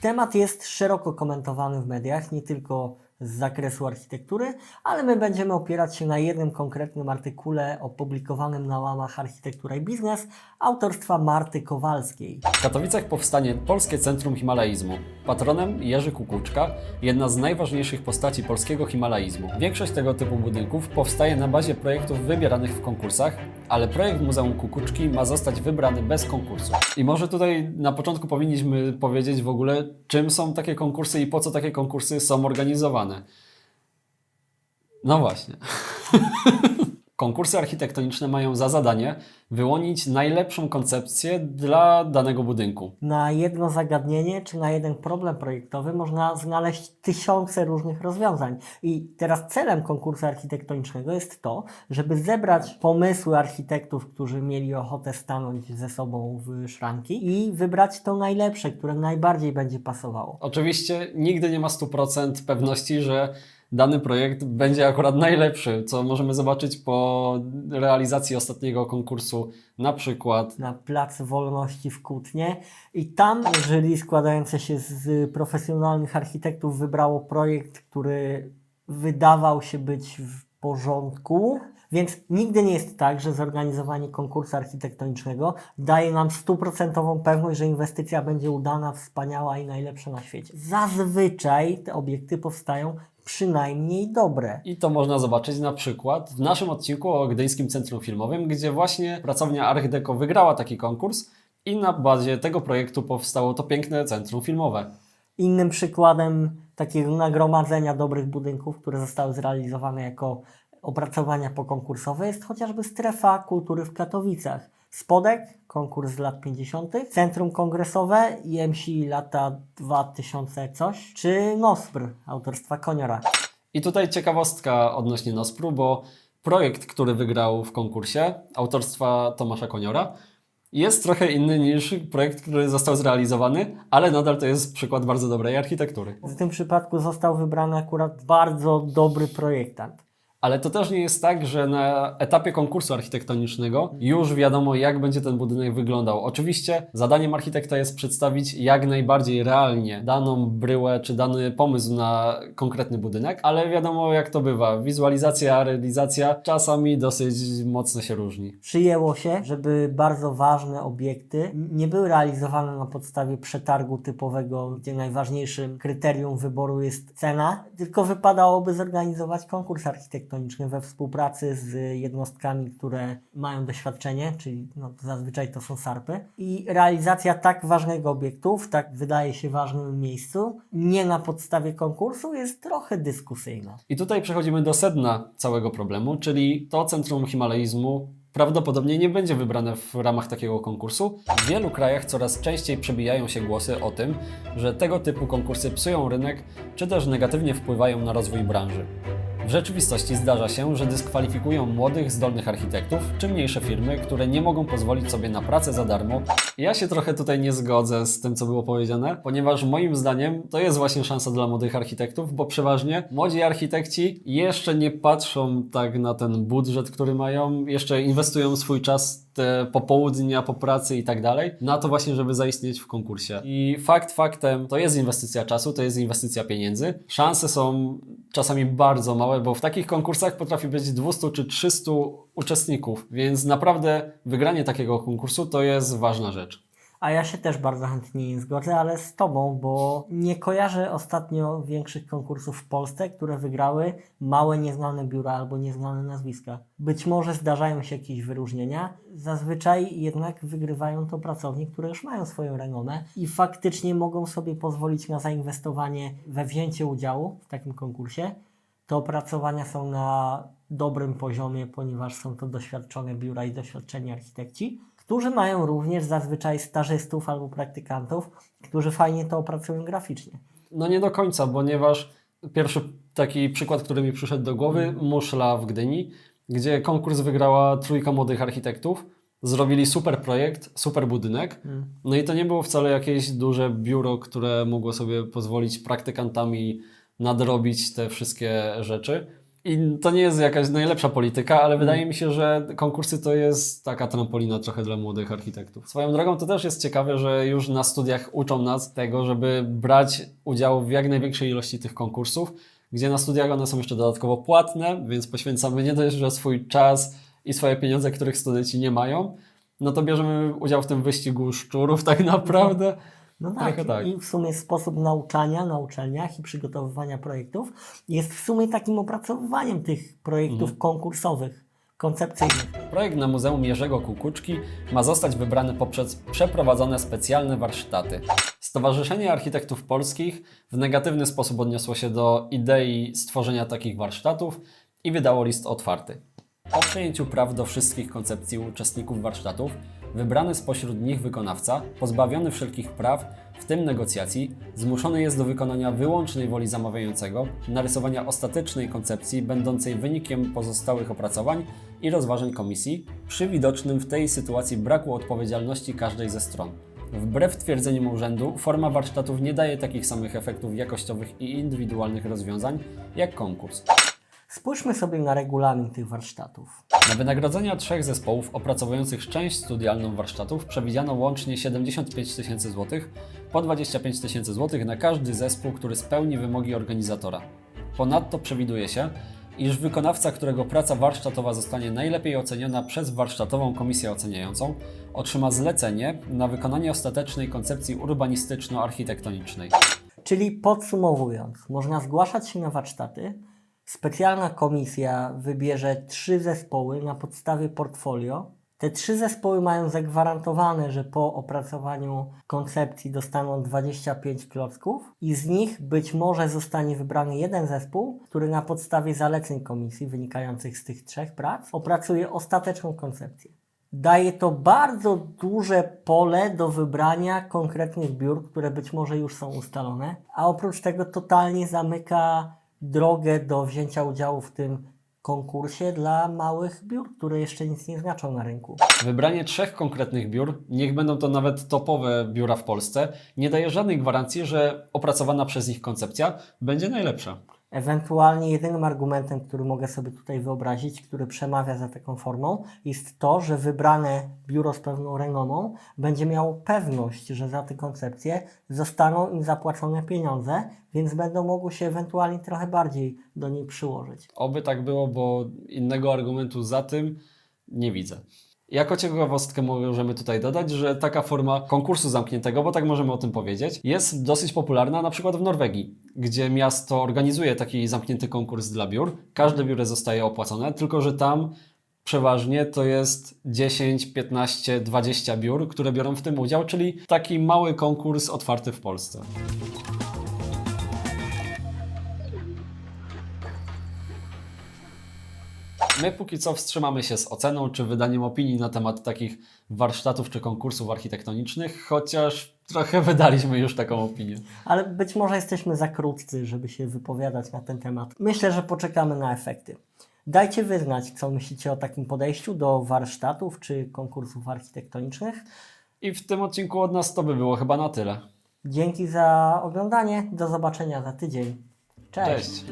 Temat jest szeroko komentowany w mediach, nie tylko z zakresu architektury, ale my będziemy opierać się na jednym konkretnym artykule opublikowanym na łamach Architektura i Biznes autorstwa Marty Kowalskiej. W Katowicach powstanie Polskie Centrum Himalaizmu. Patronem Jerzy Kukuczka, jedna z najważniejszych postaci polskiego himalaizmu. Większość tego typu budynków powstaje na bazie projektów wybieranych w konkursach, ale projekt Muzeum Kukuczki ma zostać wybrany bez konkursu. I może tutaj na początku powinniśmy powiedzieć w ogóle, czym są takie konkursy i po co takie konkursy są organizowane. No właśnie. Konkursy architektoniczne mają za zadanie wyłonić najlepszą koncepcję dla danego budynku. Na jedno zagadnienie czy na jeden problem projektowy można znaleźć tysiące różnych rozwiązań. I teraz celem konkursu architektonicznego jest to, żeby zebrać pomysły architektów, którzy mieli ochotę stanąć ze sobą w szranki i wybrać to najlepsze, które najbardziej będzie pasowało. Oczywiście nigdy nie ma 100% pewności, że dany projekt będzie akurat najlepszy, co możemy zobaczyć po realizacji ostatniego konkursu, na przykład na Plac Wolności w Kutnie i tam jury składające się z profesjonalnych architektów wybrało projekt, który wydawał się być w porządku. Więc nigdy nie jest tak, że zorganizowanie konkursu architektonicznego daje nam stuprocentową pewność, że inwestycja będzie udana, wspaniała i najlepsza na świecie. Zazwyczaj te obiekty powstają przynajmniej dobre. I to można zobaczyć na przykład w naszym odcinku o Gdyńskim Centrum Filmowym, gdzie właśnie pracownia Archideco wygrała taki konkurs i na bazie tego projektu powstało to piękne centrum filmowe. Innym przykładem takiego nagromadzenia dobrych budynków, które zostały zrealizowane jako opracowania pokonkursowe jest chociażby strefa kultury w Katowicach. Spodek, konkurs z lat 50., Centrum Kongresowe IMSI lata 2000 coś, czy NOSPR autorstwa Koniora. I tutaj ciekawostka odnośnie Nospru, bo projekt, który wygrał w konkursie autorstwa Tomasza Koniora, jest trochę inny niż projekt, który został zrealizowany, ale nadal to jest przykład bardzo dobrej architektury. W tym przypadku został wybrany akurat bardzo dobry projektant. Ale to też nie jest tak, że na etapie konkursu architektonicznego już wiadomo, jak będzie ten budynek wyglądał. Oczywiście zadaniem architekta jest przedstawić jak najbardziej realnie daną bryłę czy dany pomysł na konkretny budynek, ale wiadomo, jak to bywa. Wizualizacja, realizacja czasami dosyć mocno się różni. Przyjęło się, żeby bardzo ważne obiekty nie były realizowane na podstawie przetargu typowego, gdzie najważniejszym kryterium wyboru jest cena, tylko wypadałoby zorganizować konkurs architektoniczny we współpracy z jednostkami, które mają doświadczenie, czyli no, zazwyczaj to są SARPy. I realizacja tak ważnego obiektu w tak wydaje się ważnym miejscu, nie na podstawie konkursu, jest trochę dyskusyjna. I tutaj przechodzimy do sedna całego problemu, czyli to centrum himalaizmu prawdopodobnie nie będzie wybrane w ramach takiego konkursu. W wielu krajach coraz częściej przebijają się głosy o tym, że tego typu konkursy psują rynek, czy też negatywnie wpływają na rozwój branży. W rzeczywistości zdarza się, że dyskwalifikują młodych, zdolnych architektów czy mniejsze firmy, które nie mogą pozwolić sobie na pracę za darmo. Ja się trochę tutaj nie zgodzę z tym, co było powiedziane, ponieważ moim zdaniem to jest właśnie szansa dla młodych architektów, bo przeważnie młodzi architekci jeszcze nie patrzą tak na ten budżet, który mają, jeszcze inwestują swój czas popołudnia po pracy i tak dalej, na to właśnie, żeby zaistnieć w konkursie. I fakt faktem, to jest inwestycja czasu, to jest inwestycja pieniędzy. Szanse są czasami bardzo małe, bo w takich konkursach potrafi być 200 czy 300 uczestników, więc naprawdę wygranie takiego konkursu to jest ważna rzecz. A ja się też bardzo chętnie nie zgodzę, ale z Tobą, bo nie kojarzę ostatnio większych konkursów w Polsce, które wygrały małe, nieznane biura albo nieznane nazwiska. Być może zdarzają się jakieś wyróżnienia, zazwyczaj jednak wygrywają to pracownie, które już mają swoją renomę i faktycznie mogą sobie pozwolić na zainwestowanie we wzięcie udziału w takim konkursie. Te opracowania są na dobrym poziomie, ponieważ są to doświadczone biura i doświadczeni architekci którzy mają również zazwyczaj stażystów albo praktykantów, którzy fajnie to opracują graficznie. No nie do końca, ponieważ pierwszy taki przykład, który mi przyszedł do głowy, Muszla w Gdyni, gdzie konkurs wygrała trójka młodych architektów. Zrobili super projekt, super budynek. No i to nie było wcale jakieś duże biuro, które mogło sobie pozwolić praktykantami nadrobić te wszystkie rzeczy. I to nie jest jakaś najlepsza polityka, ale wydaje mi się, że konkursy to jest taka trampolina trochę dla młodych architektów. Swoją drogą to też jest ciekawe, że już na studiach uczą nas tego, żeby brać udział w jak największej ilości tych konkursów, gdzie na studiach one są jeszcze dodatkowo płatne, więc poświęcamy nie dość, że swój czas i swoje pieniądze, których studenci nie mają, no to bierzemy udział w tym wyścigu szczurów tak naprawdę. No tak, tak. i w sumie sposób nauczania na uczelniach i przygotowywania projektów jest w sumie takim opracowywaniem tych projektów Mhm. konkursowych, koncepcyjnych. Projekt na Muzeum Jerzego Kukuczki ma zostać wybrany poprzez przeprowadzone specjalne warsztaty. Stowarzyszenie Architektów Polskich w negatywny sposób odniosło się do idei stworzenia takich warsztatów i wydało list otwarty. Po przejęciu praw do wszystkich koncepcji uczestników warsztatów, wybrany spośród nich wykonawca, pozbawiony wszelkich praw, w tym negocjacji, zmuszony jest do wykonania wyłącznej woli zamawiającego, narysowania ostatecznej koncepcji będącej wynikiem pozostałych opracowań i rozważań komisji, przy widocznym w tej sytuacji braku odpowiedzialności każdej ze stron. Wbrew twierdzeniom urzędu, forma warsztatów nie daje takich samych efektów jakościowych i indywidualnych rozwiązań jak konkurs. Spójrzmy sobie na regulamin tych warsztatów. Na wynagrodzenia trzech zespołów opracowujących część studialną warsztatów przewidziano łącznie 75 tysięcy złotych, po 25 tysięcy złotych na każdy zespół, który spełni wymogi organizatora. Ponadto przewiduje się, iż wykonawca, którego praca warsztatowa zostanie najlepiej oceniona przez warsztatową komisję oceniającą, otrzyma zlecenie na wykonanie ostatecznej koncepcji urbanistyczno-architektonicznej. Czyli podsumowując, można zgłaszać się na warsztaty. Specjalna komisja wybierze trzy zespoły na podstawie portfolio. Te trzy zespoły mają zagwarantowane, że po opracowaniu koncepcji dostaną 25 klocków i z nich być może zostanie wybrany jeden zespół, który na podstawie zaleceń komisji wynikających z tych trzech prac opracuje ostateczną koncepcję. Daje to bardzo duże pole do wybrania konkretnych biur, które być może już są ustalone, a oprócz tego totalnie zamyka drogę do wzięcia udziału w tym konkursie dla małych biur, które jeszcze nic nie znaczą na rynku. Wybranie trzech konkretnych biur, niech będą to nawet topowe biura w Polsce, nie daje żadnej gwarancji, że opracowana przez nich koncepcja będzie najlepsza. Ewentualnie jedynym argumentem, który mogę sobie tutaj wyobrazić, który przemawia za taką formą, jest to, że wybrane biuro z pewną renomą będzie miało pewność, że za te koncepcje zostaną im zapłacone pieniądze, więc będą mogły się ewentualnie trochę bardziej do niej przyłożyć. Oby tak było, bo innego argumentu za tym nie widzę. Jako ciekawostkę możemy tutaj dodać, że taka forma konkursu zamkniętego, bo tak możemy o tym powiedzieć, jest dosyć popularna na przykład w Norwegii, gdzie miasto organizuje taki zamknięty konkurs dla biur. Każde biuro zostaje opłacone, tylko że tam przeważnie to jest 10, 15, 20 biur, które biorą w tym udział, czyli taki mały konkurs otwarty w Polsce. My póki co wstrzymamy się z oceną czy wydaniem opinii na temat takich warsztatów czy konkursów architektonicznych, chociaż trochę wydaliśmy już taką opinię. Ale być może jesteśmy za krótcy, żeby się wypowiadać na ten temat. Myślę, że poczekamy na efekty. Dajcie wyznać, co myślicie o takim podejściu do warsztatów czy konkursów architektonicznych. I w tym odcinku od nas to by było chyba na tyle. Dzięki za oglądanie. Do zobaczenia za tydzień. Cześć. Cześć.